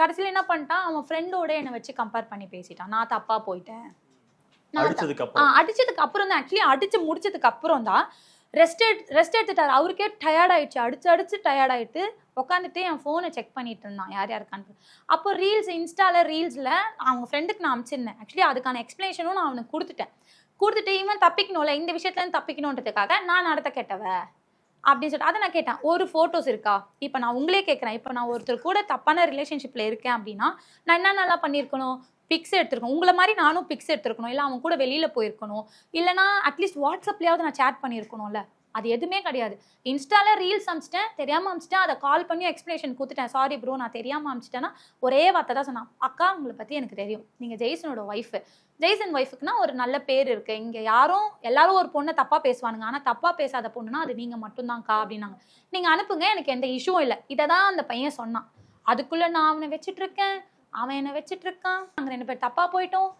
கடைசியில் என்ன பண்ணிட்டான்? அவன் ஃப்ரெண்டோட என்னை வச்சு கம்பேர் பண்ணி பேசிட்டான். நான் தப்பா போயிட்டேன். அடிச்சதுக்கு அப்புறம் தான். ஆக்சுவலி அடிச்சு முடிச்சதுக்கு அப்புறம் தான் ரெஸ்ட் ரெஸ்ட் எடுத்துட்டாரு. அவருக்கே டயர்ட் ஆயிடுச்சு. அடிச்சு அடிச்சு டயர்ட் ஆயிட்டு உட்காந்துட்டு என் ஃபோனை செக் பண்ணிட்டு இருந்தான். யார் யாருக்கான்னு அப்போ ரீல்ஸ் இன்ஸ்டால ரீல்ஸ்ல அவங்க ஃப்ரெண்டுக்கு நான் அனுப்பிச்சிருந்தேன் ஆக்சுவலி அதுக்கான எக்ஸ்பிளேஷனும் நான் அவனுக்கு கொடுத்துட்டேன். கொடுத்துட்டு இவன் தப்பிக்கணும்ல இந்த விஷயத்துல இருந்து தப்பிக்கணுன்றதுக்காக நான் நடத்த கெட்டவ? அப்படின்னு சொல்லிட்டு அதை நான் கேட்டேன். ஒரு ஃபோட்டோஸ் இருக்கா? இப்போ நான் உங்களே கேட்குறேன். இப்போ நான் ஒருத்தர் கூட தப்பான ரிலேஷன்ஷிப்பில் இருக்கேன் அப்படின்னா நான் என்ன நல்லா பண்ணியிருக்கணும்? பிக்ஸ் எடுத்திருக்கணும். உங்களை மாதிரி நானும் பிக்ஸ் எடுத்திருக்கணும். இல்லை அவன் கூட வெளியில் போயிருக்கணும். இல்லைனா அட்லீஸ்ட் வாட்ஸ்அப்லேயாவது நான் சேட் பண்ணியிருக்கணும்ல. அது எதுவுமே கிடையாது. இன்ஸ்டால ரீல்ஸ் அமிச்சிட்டேன் தெரியாமல் அமிச்சிட்டேன் அதை கால் பண்ணி எக்ஸ்ப்ளனேஷன் கொடுத்துட்டேன். சாரி ப்ரோ நான் தெரியாமல் அமிச்சிட்டேன்னா ஒரே வார்த்தை தான் சொன்னான். அக்கா உங்களை பற்றி எனக்கு தெரியும். நீங்கள் ஜெய்சனோட ஒய்ஃபு ஜெய்சன் ஒய்ஃபுக்குனா ஒரு நல்ல பேர் இருக்கு. இங்கே யாரும் எல்லாரும் ஒரு பொண்ணை தப்பாக பேசுவானுங்க. ஆனால் தப்பாக பேசாத பொண்ணுனா அது நீங்கள் மட்டும்தான்க்கா அப்படின்னாங்க. நீங்கள் அனுப்புங்க எனக்கு எந்த இஷ்யூவும் இல்லை. இதை தான் அந்த பையன் சொன்னான். அதுக்குள்ளே நான் அவனை வச்சிட்டு இருக்கேன். அவன் என்னை வச்சிட்டு இருக்கான். நாங்கள் ரெண்டு பேர் தப்பாக போயிட்டோம்.